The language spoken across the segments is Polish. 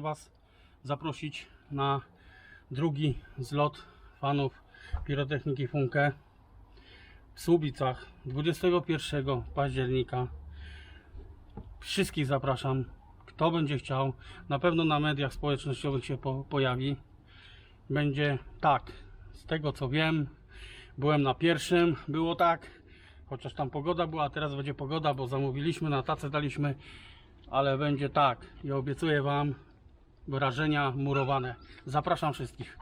Was zaprosić na drugi zlot fanów pirotechniki Funke w Słubicach 21 października. Wszystkich zapraszam. Kto będzie chciał, na pewno na mediach społecznościowych się po, pojawi. Będzie tak, z tego co wiem, byłem na pierwszym, było tak, chociaż tam pogoda była, teraz będzie pogoda, bo zamówiliśmy, na tacę daliśmy, ale będzie tak i obiecuję Wam wrażenia murowane. Zapraszam wszystkich.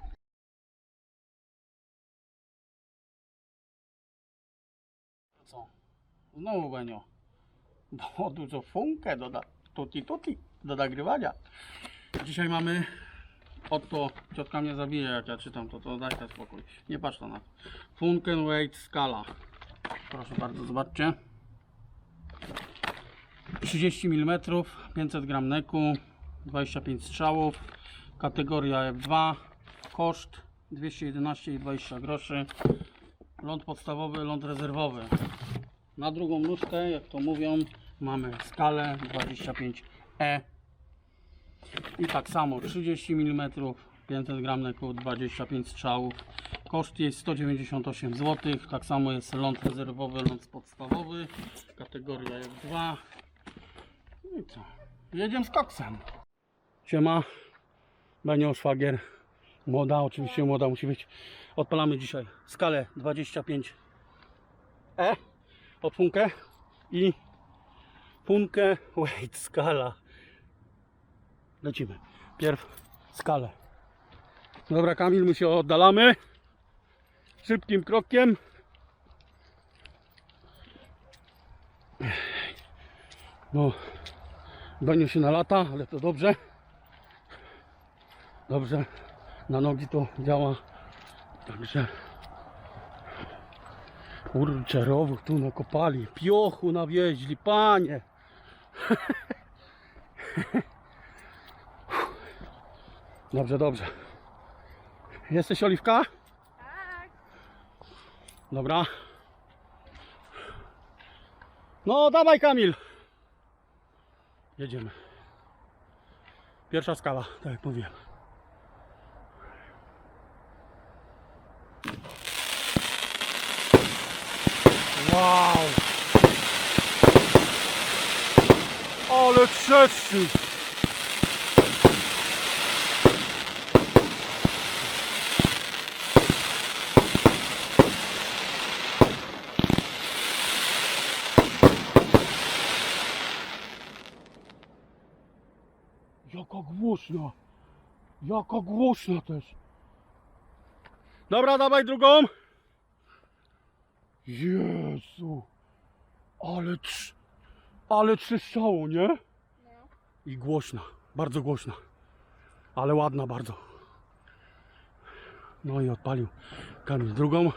Co? Znowu Benio. Bo dużo funkę doda, tuti tuti do nagrywania. Dzisiaj mamy Oto ciotka mnie zabije jak ja czytam to, to dajcie spokój. Nie patrz na to. Funken Weight Skala. Proszę bardzo, zobaczcie. 30 mm, 500 gram neku, 25 strzałów, kategoria F2, koszt 211,20 groszy, ląd podstawowy, ląd rezerwowy. Na drugą nóżkę, jak to mówią, mamy skalę 25E i tak samo 30 mm, 500 gram neku, 25 strzałów. Koszt jest 198 zł. Tak samo jest ląd rezerwowy, ląd podstawowy. Kategoria F2. I co? Jedziemy z koksem. Siema. Benio szwagier. Młoda, oczywiście młoda musi być. Odpalamy dzisiaj skalę 25 E od Funkę i Funkę Wait skala. Lecimy. Pierw skalę. Dobra Kamil, my się oddalamy. Szybkim krokiem. No, Benio się nalata, ale to dobrze. Dobrze, na nogi to działa. Także kurczę, rowów tu nakopali, piochu nawieźli, panie. Dobrze, dobrze. Jesteś Oliwka? Tak. Dobra. No, dawaj Kamil. Jedziemy. Pierwsza skala, tak jak mówiłem. Wow! Ale trzeci! Jaka głośna! Jaka głośna też! Dobra, dawaj drugą! Jezu! Ale trz... Ale trzeszczało, nie? I głośna, bardzo głośna. Ale ładna bardzo. No i odpalił Kamil drugą.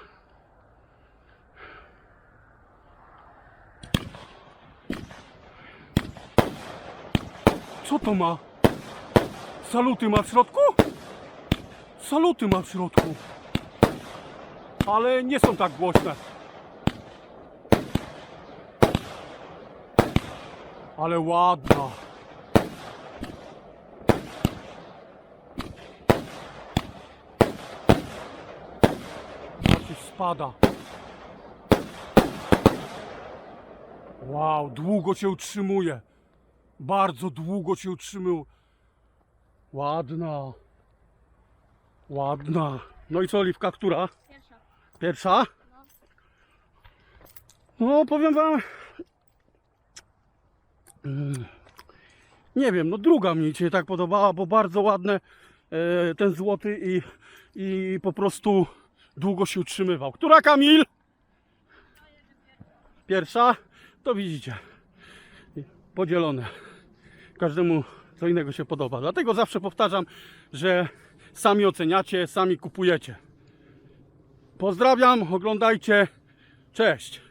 Co to ma? Saluty ma w środku? Saluty ma w środku. Ale nie są tak głośne. Ale ładna. Jakiś spada. Wow, długo się utrzymuje. Bardzo długo się utrzymał. Ładna. Ładna. No i co, Oliwka, która? Pierwsza. Pierwsza? No, powiem wam. Nie wiem, no druga mi się tak podobała, bo bardzo ładne e, ten złoty i, i po prostu długo się utrzymywał. Która Kamil? Pierwsza? To widzicie. Podzielone. Każdemu co innego się podoba. Dlatego zawsze powtarzam, że sami oceniacie, sami kupujecie. Pozdrawiam, oglądajcie. Cześć.